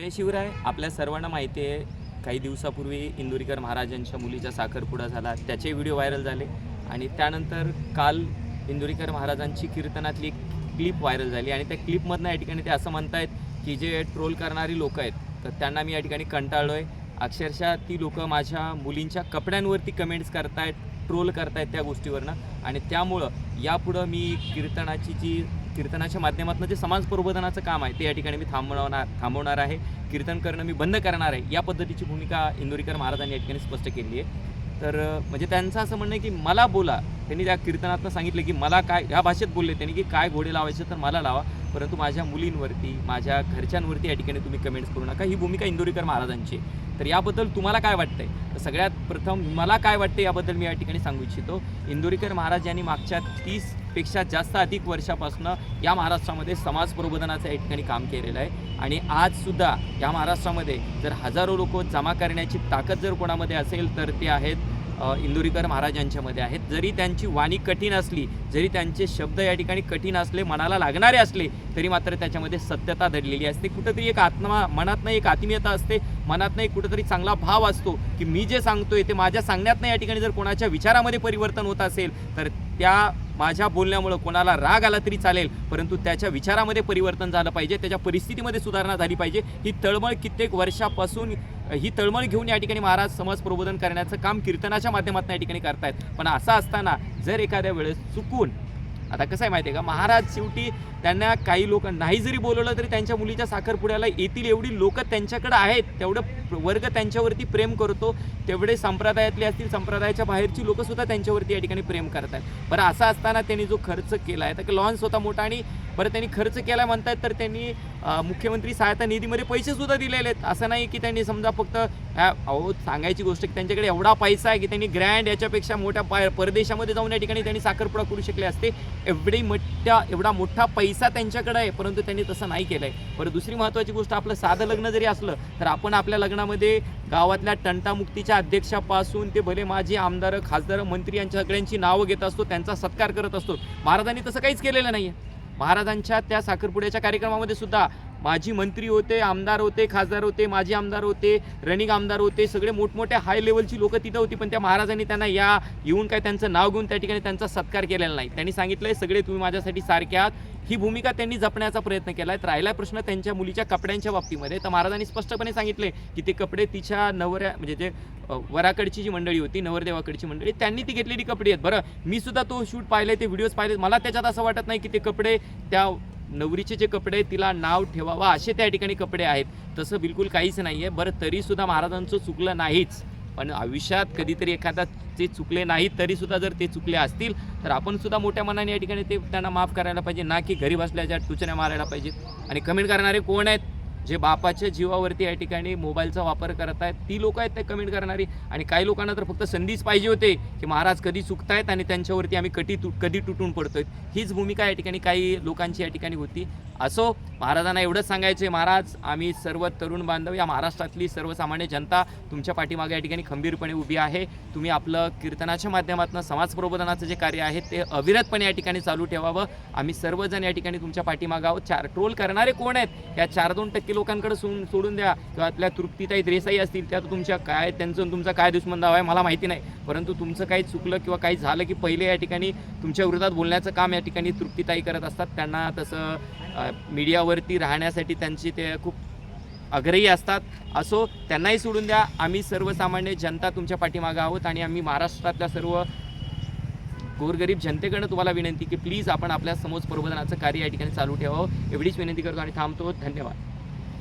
जय शिवराय आपल्या सर्वांना माहिती आहे. काही दिवसापूर्वी इंदुरीकर महाराजांच्या मुलीचा साखरपुडा झाला. त्याचे व्हिडिओ व्हायरल झाले. आणि त्यानंतर काल इंदुरीकर महाराजांची कीर्तनातली एक क्लिप व्हायरल झाली. आणि त्या क्लिपमधनं या ठिकाणी ते असं म्हणतायत की जे ट्रोल करणारी लोकं आहेत तर त्यांना मी या ठिकाणी कंटाळलो आहे अक्षरशः ती लोकं माझ्या मुलींच्या कपड्यांवरती कमेंट्स करतायत ट्रोल करतायत त्या गोष्टीवरनं. आणि त्यामुळं यापुढं मी कीर्तनाची जी कीर्तनाच्या माध्यमातून जे समाज प्रबोधनाचं काम आहे ते या ठिकाणी मी थांबवणार थांबवणार आहे. कीर्तन करणं मी बंद करणार आहे या पद्धतीची भूमिका इंदोरीकर महाराजांनी या ठिकाणी स्पष्ट केली आहे. तर म्हणजे त्यांचं असं म्हणणं आहे की मला बोला त्यांनी त्या कीर्तनातनं सांगितलं की मला काय ह्या भाषेत बोलले त्यांनी की काय घोडे लावायचे तर मला लावा परंतु माझ्या मुलींवरती माझ्या घरच्यांवरती या ठिकाणी तुम्ही कमेंट्स करू नका. ही भूमिका इंदोरीकर महाराजांची तर याबद्दल तुम्हाला काय वाटतंय? तर सगळ्यात प्रथम मला काय वाटतं याबद्दल मी या ठिकाणी सांगू इच्छितो. इंदोरीकर महाराज यांनी मागच्या तीसपेक्षा जास्त अधिक वर्षापासून या महाराष्ट्रामध्ये समाज प्रबोधनाचं या ठिकाणी काम केलेलं आहे. आणि आजसुद्धा या महाराष्ट्रामध्ये जर हजारो लोक जमा करण्याची ताकद जर कोणामध्ये असेल तर ते आहेत इंदुरीकर महाराज यांच्यामध्ये आहेत. जरी त्यांची वाणी कठीण असली जरी त्यांचे शब्द या ठिकाणी कठीण असले मनाला लागणारे असले तरी मात्र त्याच्यामध्ये सत्यता दडलेली असते. कुठंतरी एक आत्मा मनातनं एक आत्मीयता असते मनातनं एक कुठंतरी चांगला भाव असतो की मी जे सांगतोय ते माझ्या सांगण्यातनं या ठिकाणी जर कोणाच्या विचारामध्ये परिवर्तन होत असेल तर त्या माझ्या बोलण्यामुळं कोणाला राग आला तरी चालेल परंतु त्याच्या विचारामध्ये परिवर्तन झालं पाहिजे त्याच्या परिस्थितीमध्ये सुधारणा झाली पाहिजे. ही तळमळ कित्येक वर्षापासून ही तळमळ घेऊन या ठिकाणी महाराज समाज प्रबोधन करण्याचं काम कीर्तनाच्या माध्यमातून या ठिकाणी करतायत. पण असं असताना जर एखाद्या वेळेस चुकून आता कसं आहे माहिती आहे का महाराज शेवटी त्यांना काही लोक नाही जरी बोलवलं तरी त्यांच्या मुलीच्या साखरपुड्याला येतील एवढी लोक त्यांच्याकडे आहेत. तेवढं वर्ग त्यांच्यावरती प्रेम करतो. तेवढे संप्रदायातले असतील संप्रदायाच्या बाहेरची लोक सुद्धा त्यांच्यावरती या ठिकाणी प्रेम करतात बरं असं असताना त्यांनी जो खर्च केला आहे तर लॉन्स होता मोठा आणि बरं त्यांनी खर्च केला म्हणतात तर त्यांनी मुख्यमंत्री सहायता निधीमध्ये पैसे सुद्धा दिलेले आहेत असं नाही की त्यांनी समजा फक्त ह्या- अहो सांगायची गोष्ट की त्यांच्याकडे एवढा पैसा आहे की त्यांनी ग्रँड याच्यापेक्षा मोठ्या पाय परदेशामध्ये जाऊन या ठिकाणी त्यांनी साखरपुडा करू शकले असते. एवढी मोठ्या एवढा मोठा पैसा त्यांच्याकडे आहे परंतु त्यांनी तसं नाही केलं आहे बरं दुसरी महत्त्वाची गोष्ट आपलं साधं लग्न जरी असलं तर आपण आपल्या लग्नामध्ये गावातल्या टंटामुक्तीच्या अध्यक्षापासून ते भले माझे आमदार खासदार मंत्री यांच्या सगळ्यांची नावं घेत असतो त्यांचा सत्कार करत असतो. महाराजांनी तसं काहीच केलेलं नाही आहे महाराजांच्या त्या साखरपुड्याच्या कार्यक्रमामध्ये सुद्धा माजी मंत्री होते आमदार होते खासदार होते माजी आमदार होते रनिंग आमदार होते सगळे मोठमोठ्या हाय लेवलची लोक तिथं होती पण त्या महाराजांनी त्यांना या येऊन काय त्यांचं नाव घेऊन त्या ठिकाणी त्यांचा सत्कार केलेला नाही. त्यांनी सांगितलंय सगळे तुम्ही माझ्यासाठी सारखे आहात ही भूमिका त्यांनी जपण्याचा प्रयत्न केला आहे राहिला प्रश्न त्यांच्या मुलीच्या कपड्यांच्या बाबतीमध्ये. तर महाराजांनी स्पष्टपणे सांगितले की ते कपडे तिच्या नवऱ्या म्हणजे जे वराकडची जी मंडळी होती नवरदेवाकडची मंडळी त्यांनी ती घेतलेली कपडे आहेत. बरं मी सुद्धा तो शूट पाहिले ते व्हिडिओज पाहिले मला त्याच्यात असं वाटत नाही की ते कपडे त्या नवरीचे जे कपडे आहेत, तिला नाव ठेवावा असे त्या ठिकाणी कपडे आहेत. तसं बिलकुल काहीच नाही आहे बरं तरीसुद्धा महाराजांचं चुकलं नाहीच. पण आयुष्यात कधीतरी एखादा ते चुकले नाहीत तरीसुद्धा जर ते चुकले असतील तर आपण सुद्धा मोठ्या मनाने या ठिकाणी ते त्यांना माफ करायला पाहिजे ना की घरी बसल्याच्या टुचण्या मारायला पाहिजेत. आणि कमेंट करणारे कोण आहेत? जे बापाच्या जीवावरती या ठिकाणी मोबाईलचा वापर करत आहेत ती लोक आहेत ते कमेंट करणारी. आणि काही लोकांना तर फक्त संधीच पाहिजे होते की महाराज कधी चुकतायत आणि त्यांच्यावरती आम्ही कधी तु कधी तुटून पडतोय हीच भूमिका या ठिकाणी काही लोकांची या ठिकाणी होती. असो महाराजांना एवढंच सांगायचं आहे महाराज आम्ही सर्व तरुण बांधव या महाराष्ट्रातली सर्वसामान्य जनता तुमच्या पाठीमागे या ठिकाणी खंबीरपणे उभी आहे. तुम्ही आपलं कीर्तनाच्या माध्यमातून समाज प्रबोधनाचं जे कार्य आहे ते अविरतपणे या ठिकाणी चालू ठेवावं. आम्ही सर्वजण या ठिकाणी तुमच्या पाठीमागे आहोत. चार ट्रोल करणारे कोण आहेत? या चार दोन टक्के लोकांकडे सोडून सोडून द्या. किंवा आपल्या तृप्तीताई देसाई असतील त्या तुमच्या काय त्यांचं तुमचा काय दुश्मन दावा आहे मला माहिती नाही. परंतु तुमचं काही चुकलं किंवा काही झालं की पहिले या ठिकाणी तुमच्या विरोधात बोलण्याचं काम या ठिकाणी तृप्तीताई करत असतात. त्यांना तसं मीडियावरती राहण्यासाठी त्यांची ते खूप आग्रही असतात. असो त्यांनाही सोडून द्या. आम्ही सर्वसामान्य जनता तुमच्या पाठीमागं आहोत आणि आम्ही महाराष्ट्रातल्या सर्व गोरगरीब जनतेकडनं तुम्हाला विनंती की प्लीज आपण आपल्यासमोर प्रबोधनाचं कार्य या ठिकाणी चालू ठेवावं. एवढीच विनंती करतो आणि थांबतो. धन्यवाद.